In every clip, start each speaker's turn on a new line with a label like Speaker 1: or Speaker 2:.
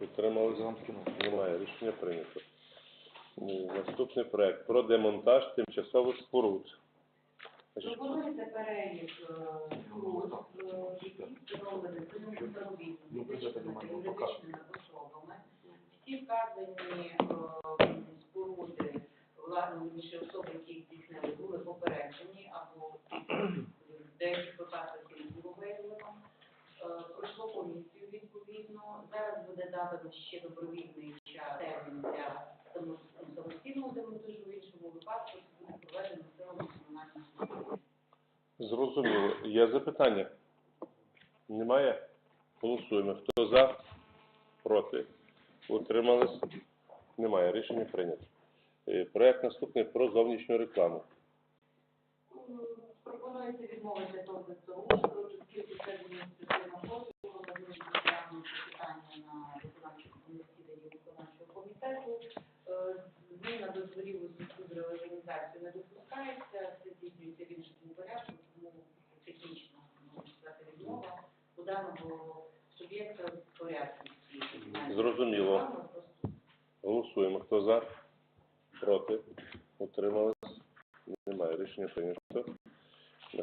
Speaker 1: Утрималися? Немає. Рішення прийнято. Наступний проект про демонтаж тимчасових споруд.
Speaker 2: Пропонується перелік е, споруд, е, які встановлені цивільним заробітним, фізичними юридичними особами. Всі вказані Зараз ще добровільний час термін для само- самостійного демонтажу, в іншому випадку це буде проведено силами комунального господарства.
Speaker 1: Зрозуміло. Є запитання? Немає? Голосуємо. Хто за? Проти? Утримались? Немає. Рішення прийнято. Е, Проект наступний про зовнішню рекламу.
Speaker 2: Пропонується відмовити до ЗСУ, оскільки це адміністративна послуга, можливість питання на виконавчому засіданні виконавчого комітету. Е, Зміна дозволів у зв'язку з реорганізацією не допускається, це здійснюється в іншому порядку, тому технічно, можна сказати, відмова у даного суб'єкта в порядку.
Speaker 1: Зрозуміло. Голосуємо. Хто за? Проти? Утримались? Немає. Рішення прийнято.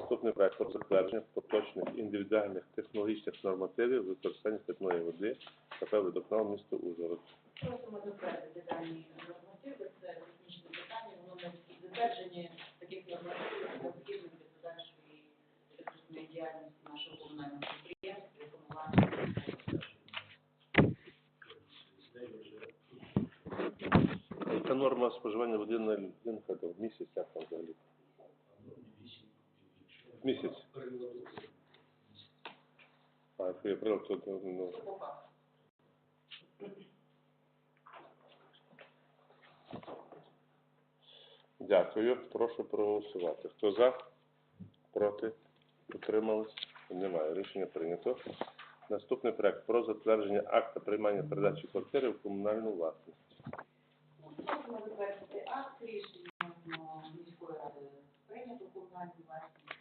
Speaker 1: Наступний проект про затвердження поточних індивідуальних технологічних нормативів використання питної води КП «Водоканал» місто Ужгород.
Speaker 2: Просимо затвердити дані нормативи, це технічне питання, воно затвердження таких нормативів необхідно для подальшої діяльності нашого комунального підприємства,
Speaker 1: Яка норма споживання води на місяць, як там взагалі? Місяць. А, є прилад, то ну. Дякую. Прошу проголосувати. Хто за? Проти? Утримались? Немає. Рішення прийнято. Наступний проект про затвердження акта приймання передачі квартири в комунальну власність.
Speaker 2: Просимо затвердити акт рішення ну, міської ради прийнято комунальну власність.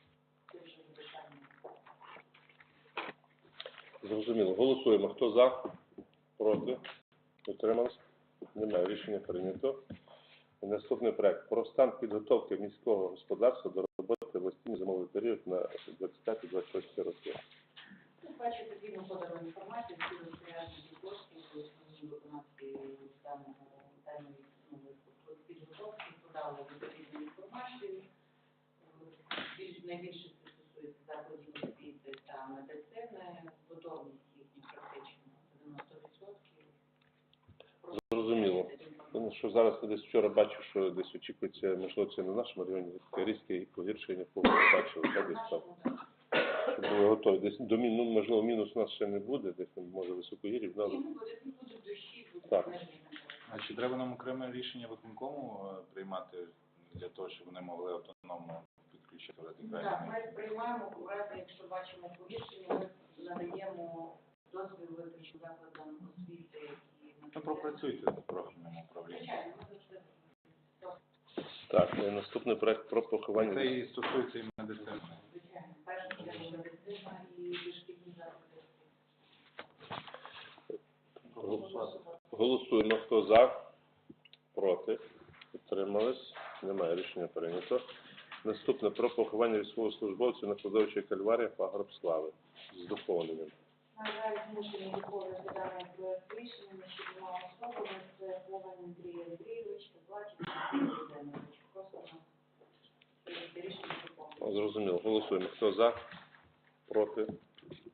Speaker 2: Це вже питання.
Speaker 1: Зрозуміло. Голосуємо. Хто за? Проти? Утримались? Немає. Рішення прийнято. Наступний проект про стан підготовки міського господарства до роботи в осінньо зимовий період на 25-26 роки.
Speaker 2: Тут бачите, згідно поданої інформації, всі розпоряджені коштів, основні виконавці даного даної ну, підготовки подали відповідну інформацію. Більш найбільше це стосується закладів освіти та медицини, готовність їхня практично 90%.
Speaker 1: Зрозуміло. Тому що зараз я десь вчора бачив, що десь очікується, можливо, це не в нашому районі, різке погіршення по бачили, так, десь там. Щоб були готові. Десь до мін, ну, можливо, мінус у нас ще не буде, десь там, може високогір'їв,
Speaker 2: І
Speaker 1: але
Speaker 2: буде, не буде дощі, буде
Speaker 1: Так.
Speaker 3: А чи треба нам окреме рішення виконкому е, приймати для того, щоб вони могли автономно підключити
Speaker 2: Так, ми приймаємо, у разі, якщо бачимо погіршення, ми надаємо дозвіл виключно закладам освіти і
Speaker 3: Ну, пропрацюйте в профільному управлінні.
Speaker 2: Звичайно, ми завжди
Speaker 1: так, е, наступний проект про
Speaker 3: Це і стосується і медицини.
Speaker 2: звичайно, перша чергу медицина і дошкільні заклади.
Speaker 1: Голосуємо. Хто за? Проти? Утримались? Немає рішення прийнято. Наступне про поховання військовослужбовців на кладовищі Кальварія Пагорб Слави з доповненням.
Speaker 2: На жаль, змушені виконувати даний проект рішення між двома особами. Це Коваль Андрій Андрійович та Плачів Просто на рішення виконуємо.
Speaker 1: Зрозуміло. Голосуємо. Хто за? Проти?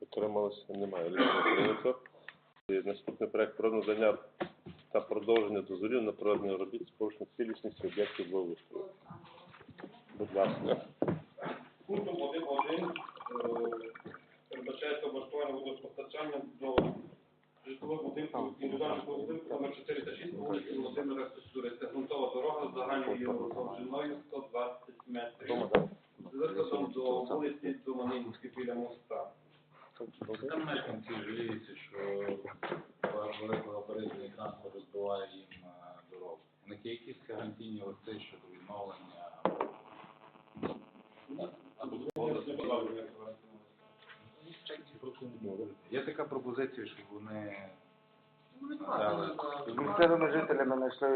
Speaker 1: Утримались? Немає рішення прийнято. І наступний проект про надання та продовження дозволів на проведення робіт з порушенням цілісності об'єктів благоустрою. Будь ласка.
Speaker 4: Пунктом 1.1 е, передбачається облаштування водопостачання до житлових будинків індивідуального будинку номер 406 по вулиці Володимира Костюри. Це грунтова дорога з загальною довжиною 120 метрів. З виходом до вулиці Доманинської біля моста.
Speaker 3: Там мешканці жаліються, що великогабаритний транспорт розбиває їм е, дорогу. У них є якісь гарантійні листи щодо відновлення або Є така пропозиція, щоб вони Але
Speaker 5: З місцевими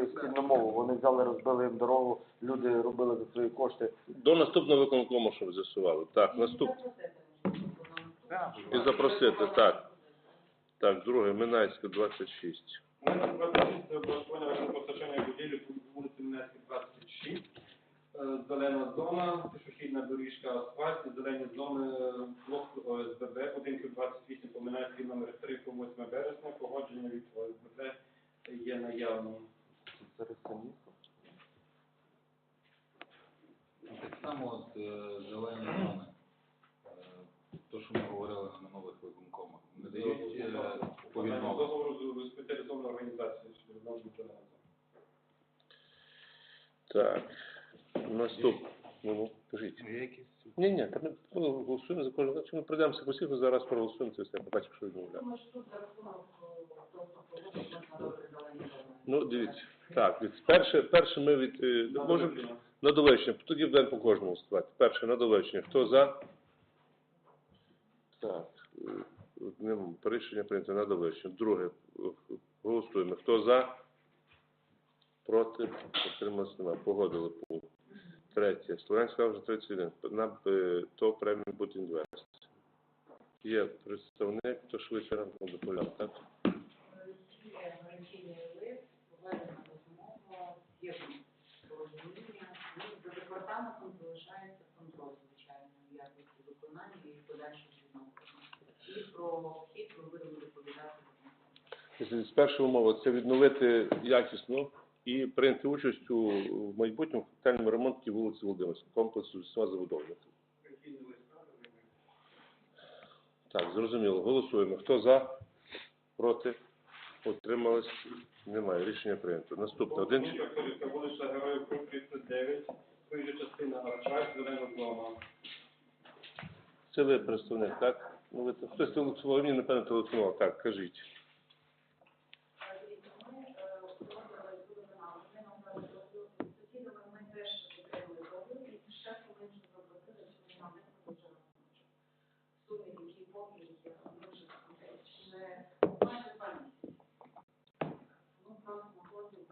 Speaker 5: жителями спільну мову. Вони взяли, розбили їм дорогу, люди робили за свої кошти.
Speaker 1: До наступного виконкому, щоб з'ясували. Так, наступ. І запросити, так. Так, друге, Минайська, 26.
Speaker 4: Номер 26 це облаштування електропостачання будівлі по вулиці Мінецькій, 26. Е, Зелена зона, пішохідна доріжка асфальт, зелені зони, е, блок ОСББ, будинків 28, Поминальський номер 3 по 8 березня, погодження від ОСББ є наявним.
Speaker 5: Через це місто.
Speaker 3: так само от, е, зелені зони. Е, То, що ми говорили на минулих виконкомах. Не дають е, по відмову.
Speaker 4: Договору з спеціалізованою організацією, що відносно зелена зона.
Speaker 1: Так. Наступ. Ну, ну, кажіть.
Speaker 3: Є якісь?
Speaker 1: Ні, ні, та ми ну, голосуємо за кожного. Якщо ми пройдемося по всіх, зараз проголосуємо це все, побачимо, що відмовляємо. Ну, дивіться. Так, від, перше, перше ми від... е, Можемо на довищення, тоді будемо по кожному голосувати. Перше, на довищення. Хто за? Так. Одним рішення прийнято на довищення. Друге, голосуємо. Хто за? Проти? Отрималось немає. Погодили пул. Третє. Слов'янська вже 31. На е, то премію буде інвест. Є представник, то швидше нам доповідав, так?
Speaker 2: Є гарантійний За департаментом залишається контроль, звичайно, якості виконання і подальших відновлення. І про вхід ми будемо доповідати.
Speaker 1: З першої це відновити якісно і прийняти участь у майбутньому капітальному ремонті вулиці Володимирського комплексу з усіма Так, зрозуміло. Голосуємо. Хто за? Проти? Утримались? Немає. Рішення прийнято. Наступне. Один
Speaker 4: вулиця Героїв Крут 39, виїжджа частина асфальт, зелена зона.
Speaker 1: Це ви представник, так? Ну, ви хтось телефонував, мені, напевно, телефонував. Так, кажіть.
Speaker 2: Сусідами ми теж отримали договір, і ще повинні заплатили, що нам не продовжили. Суми, які поки є, ми вже вже майже два місяці. Ну, просто находимо.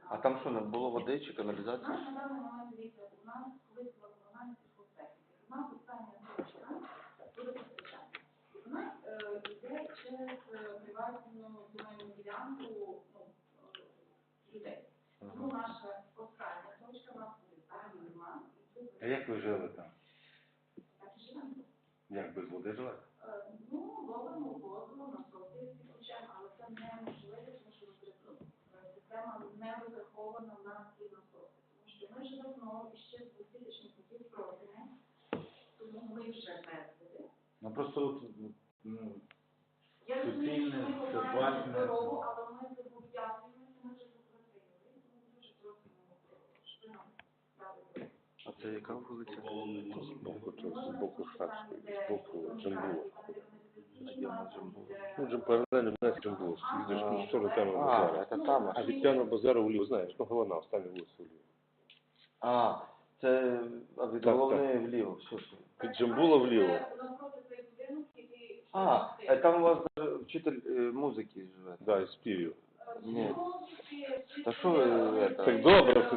Speaker 5: А там що, не було води чи
Speaker 2: У
Speaker 5: каналізації?
Speaker 2: нас на даний дивіться, у нас колись в виконанні техніки. У нас остання точка буде постачання. Вона е, йде через е, приватну земельну ділянку ну, е, людей. Тому наша остання точка у нас буде там нема.
Speaker 3: А як ви жили там?
Speaker 2: так і живемо.
Speaker 3: Як без води жили?
Speaker 2: Е, Ну, ловимо воду, насоси підключаємо, але це неможливо, тому що система не розрахована на ці насоси. Тому що ми вже давно ще з 2000 років просимо, тому ми вже мертві.
Speaker 3: Ну просто от, ну,
Speaker 2: Я розумію, що ми
Speaker 3: Суцільне,
Speaker 2: виконуємо дорогу, але ми зобов'язуємося, ми вже заплатили. Тому дуже просимо, що нам дали.
Speaker 5: А це яка вулиця?
Speaker 1: З боку, Шацької, з боку Джамбула. Ну, Джам паралельно в нас Джамбула. Їдеш в сторону Тяного
Speaker 5: А,
Speaker 1: базару.
Speaker 5: це там.
Speaker 1: А від Тяного базару вліво, знаєш, ну, головна, остання вулиця вліво.
Speaker 5: А, це а від
Speaker 1: Так,
Speaker 5: головної вліво. Все, все.
Speaker 1: Від Джамбула вліво.
Speaker 5: А, е, там у вас даже вчитель е, музики живе.
Speaker 1: Да, із Пір'ю.
Speaker 5: Ні. Та що ви це?
Speaker 1: Так добре.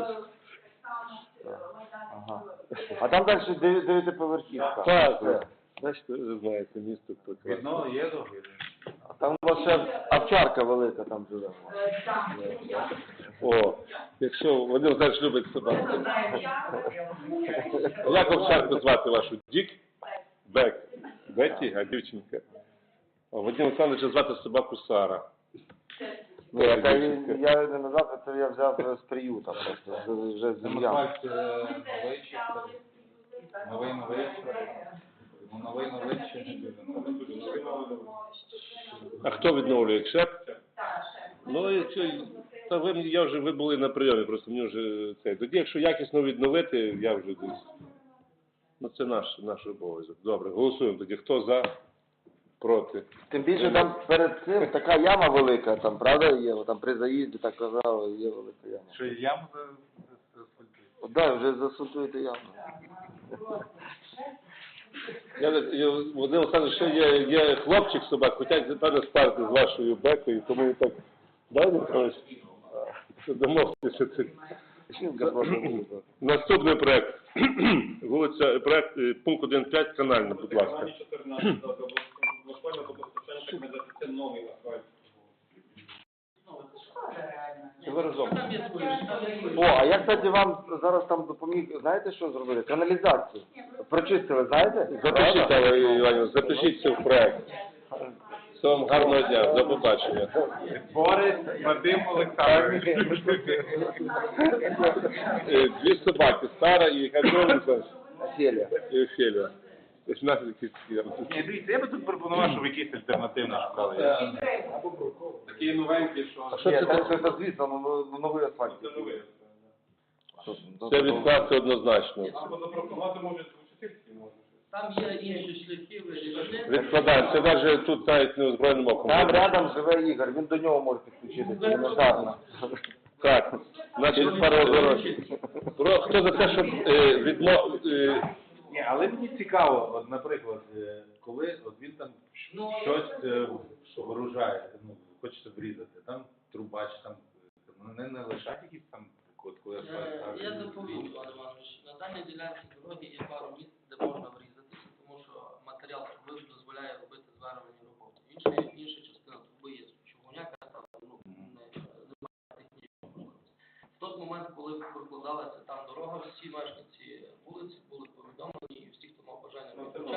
Speaker 5: Ага. А там далі дев'я- дев'ятиповерхівка.
Speaker 1: Так, так. Бачите, ви знаєте, місто прекрасне.
Speaker 3: відно є?
Speaker 5: А там у вас ще овчарка велика там живе. вас.
Speaker 1: О, якщо Вадим знаєш, любить собак. Як овчарку звати вашу? Дік? Бек. Беті, а дівчинка? О, Вадим Олександровича звати собаку Сара.
Speaker 5: Ні, я, та- я не назад, це я взяв е, з приюта просто, вже- вже з земля.
Speaker 3: Самосвальт е, новий чи? Новий новий? Ну, новий не?
Speaker 1: А хто відновлює кшеп? Ну, якщо, та ви, я вже, ви були на прийомі, просто мені вже це. Тоді, якщо якісно відновити, я вже десь. Ну, це наш, наш обов'язок. Добре, голосуємо тоді. Хто за? Проти?
Speaker 5: Тим більше там перед цим така яма велика, там, правда, є, там при заїзді, так казали, є велика яма.
Speaker 3: Що яму за-
Speaker 5: да, вже засунтуєте яму.
Speaker 1: Я, я, Вони Олександрович, що є, є хлопчик собак, хочуть, зараз спарти з вашою бекою, тому він так Да, Михайлович? Домовтеся. це. Наступний проект. Вулиця, проект, е, пункт 1.5, канальна, будь ласка.
Speaker 4: Плані 14, да, облаштування водопостачання та каналізації. Це новий асфальт.
Speaker 5: Ви разом? О, а я, кстати, вам зараз там допоміг, знаєте, що зробили? Каналізацію. Прочистили, знаєте?
Speaker 1: Запишіть, Алла Іванівна, запишіться в проект. Все вам гарного дня, до побачення.
Speaker 6: Борис Вадим Олександрович.
Speaker 1: Е, Дві собаки, стара і
Speaker 5: Селія.
Speaker 1: і Офелія. Ось наші такі такі.
Speaker 6: Ні, дивіться, я би тут пропонував, щоб якісь альтернативні шукали. Я-
Speaker 4: Такі новенькі, що...
Speaker 1: А що це?
Speaker 5: це, це, це, звісно, ну, ну, новий асфальт.
Speaker 4: Це новий.
Speaker 1: Це відкласти однозначно.
Speaker 4: Або запропонувати може у сусідській може.
Speaker 7: Там є інші шляхи вирішення.
Speaker 1: Відкладаємо. Це навіть тут навіть не озброєним оком.
Speaker 5: Там рядом живе Ігор, він до нього може підключитися. Елементарно.
Speaker 1: Так, значить, пару. Про хто за те, щоб е, відмо... е,
Speaker 6: Ні, але мені цікаво, от, наприклад, е, коли от він там
Speaker 7: Ну,
Speaker 6: щось е, виружає, ну, хочеться врізати, там труба чи там, е, ну, не, не лишать якісь там, от, коли
Speaker 7: Е. Я доповім, Іван Іванович. На даній ділянці дороги є пару місць, де можна врізатися, тому що матеріал труби дозволяє робити зварювані роботи. Інша, інша частина труби є чугуняка, там ну, не, немає можливості. В той момент, коли прокладалася там дорога, всі мешканці вулиці були повідомлені, і всі, хто мав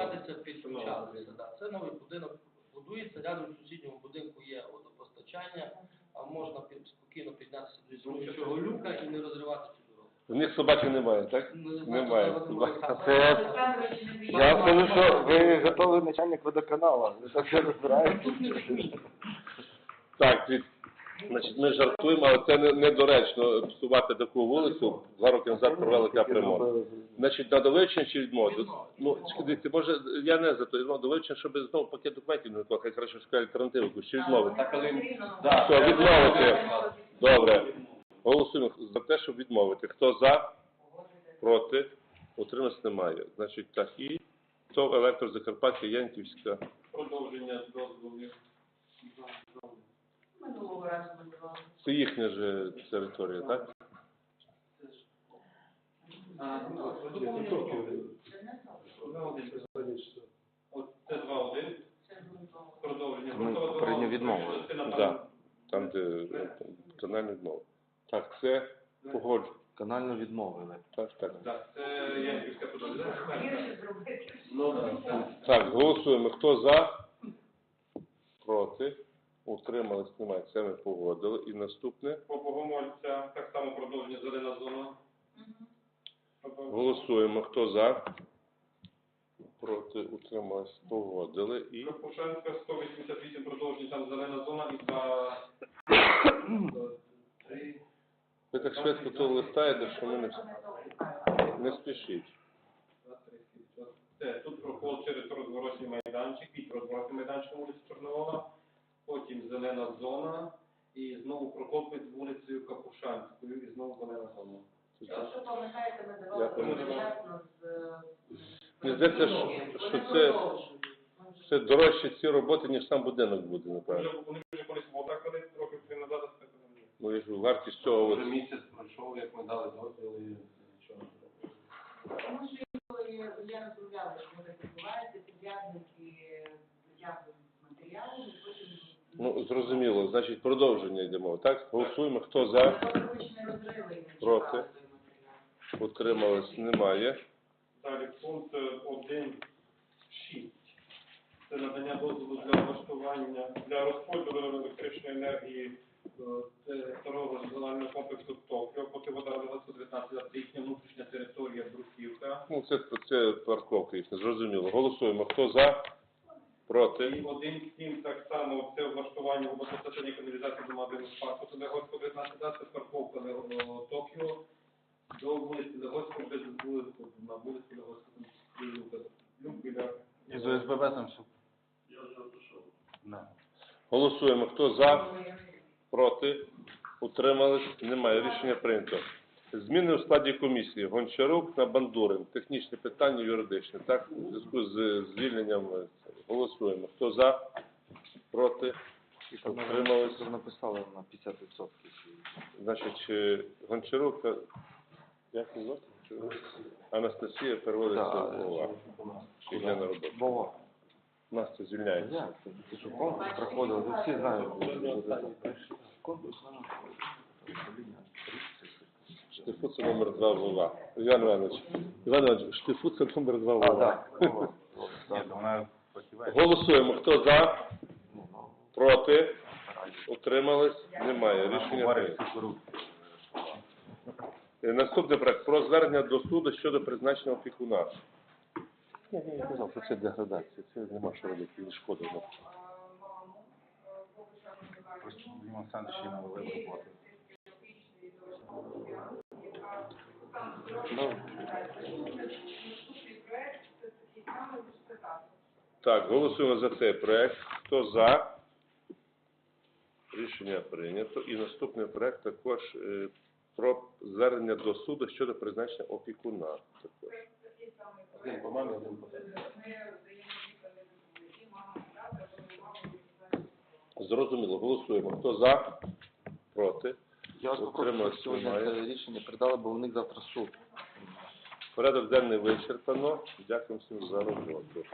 Speaker 4: новий.
Speaker 7: підключалися. Да. Це новий будинок будується, рядом в сусідньому будинку є водопостачання, а можна під, спокійно піднятися до існуючого люка і не розривати цю дорогу.
Speaker 1: В них собаки немає, так?
Speaker 7: Ну,
Speaker 1: Немає. собак.
Speaker 5: Це,
Speaker 2: не
Speaker 5: я скажу, що ви готовий начальник водоканалу. Ви так все розбираєте.
Speaker 1: Так, від... значить, ми жартуємо, але це не- недоречно псувати таку вулицю. Два роки назад провели капремонт. Значить, на довивчення чи відмовити? Ну, чекайте, може, я не за то, довивчення, щоб знову пакет документів не хай краще шукає альтернативу, якусь, чи відмовити. Що, відмовити? Добре. Голосуємо за те, щоб відмовити. Хто за? Проти? Утриматися немає. Значить, так, і ТОВ Електрозакарпаття, Янківська.
Speaker 4: Продовження дозволів.
Speaker 2: Минулого разу ми давали.
Speaker 1: Це їхня ж територія, так?
Speaker 4: От це 2-1. Продовження.
Speaker 5: Ми попередньо відмовили.
Speaker 1: Да. Там, де ну, тональна відмова. Так, це погоджу.
Speaker 5: Канально відмовили.
Speaker 1: Так, так.
Speaker 4: Так, це Янківська. Ну, так.
Speaker 1: Так, голосуємо. Хто за? Проти? Утримались, немає. Це ми погодили. І наступне.
Speaker 4: По Богомольця так само продовження зелена зона.
Speaker 1: Голосуємо. Хто за? Проти? Утримались, погодили. І
Speaker 4: Капушанська 188 продовження, там зелена зона і за
Speaker 1: ви так швидко то листаєте, що ми не, не спішіть.
Speaker 4: Це тут проход через розворотний майданчик, під розворотний майданчик вулиці Чорновола, потім зелена зона і знову проход вулицею Капушанською і знову зелена зона.
Speaker 2: Якщо пам'ятаєте, ми давали одночасно з... е,
Speaker 1: Мені здається, що- що це- Це дорожче ці роботи, ніж сам будинок буде,
Speaker 4: Вони
Speaker 1: напевно.
Speaker 4: Вони вже колись отакали, трохи три назад, а це не
Speaker 1: Ну, я ж вартість цього
Speaker 4: Вже
Speaker 1: от,
Speaker 4: місяць пройшов, як ми дали дозвіл і нічого не зробили.
Speaker 2: Тому що інколи я розмовляла, що так відбувається, підрядники витягують матеріали, і потім...
Speaker 1: ну, зрозуміло, значить, продовження йдемо, так? Голосуємо, хто за, Проти. утримались, немає.
Speaker 4: Далі пункт 1.6. Це надання дозволу для влаштування, для розподілу електричної енергії е, старого регіонального комплексу Токіо, поки вода 19 це їхня внутрішня територія Бруківка.
Speaker 1: Ну, це, це парковка їхня, зрозуміло. Голосуємо, хто за, проти,
Speaker 4: І один сім так само це влаштування водопостачання каналізації до Мадину парку, це Легоського 19 це парковка Токіо до вулиці Легоського без вулиці, на вулиці Легоського люк, біля
Speaker 6: І з ОСББ там все. Я вже опішов.
Speaker 1: Голосуємо, хто за, проти, утримались, немає. Рішення прийнято. Зміни у складі комісії. Гончарук на Бандурин. Технічне питання, юридичне. Так, у зв'язку з звільненням е, голосуємо. Хто за, проти, Утримались.
Speaker 5: Вже написали на 50%.
Speaker 1: Значить, е, Гончарук, е, як її звати? Анастасія переводиться
Speaker 5: Да.
Speaker 1: в ОВА. Йде на роботу.
Speaker 5: Бова.
Speaker 1: Настя звільняється.
Speaker 5: Як? це? Ти що, конкурс проходив, ви всі знають. Конкурс на
Speaker 1: Штифуца номер два в ОВА. Іван Іванович, Іван Іванович, Штифуца номер два в
Speaker 5: А,
Speaker 1: ОВА.
Speaker 5: так. Бова.
Speaker 6: Ні, то вона покиває.
Speaker 1: Голосуємо. Хто за? Проти? Утримались? Немає. Рішення прийнято. Е, Наступний проект. Про звернення до суду щодо призначення опікуна. Я казав, що це деградація. Це нема що робити, і шкода. йому.
Speaker 6: Просто Дімон Олександрович їм велику роботу.
Speaker 1: Так, голосуємо за цей проект. Хто за? Рішення прийнято. І наступний проект також е, про звернення до суду щодо призначення опікуна. Також. Зрозуміло, голосуємо. Хто за? Проти?
Speaker 5: Я вас попрошу, сьогодні
Speaker 1: немає.
Speaker 5: це рішення передали, бо у них завтра суд.
Speaker 1: Порядок денний вичерпано. Дякую всім за роботу.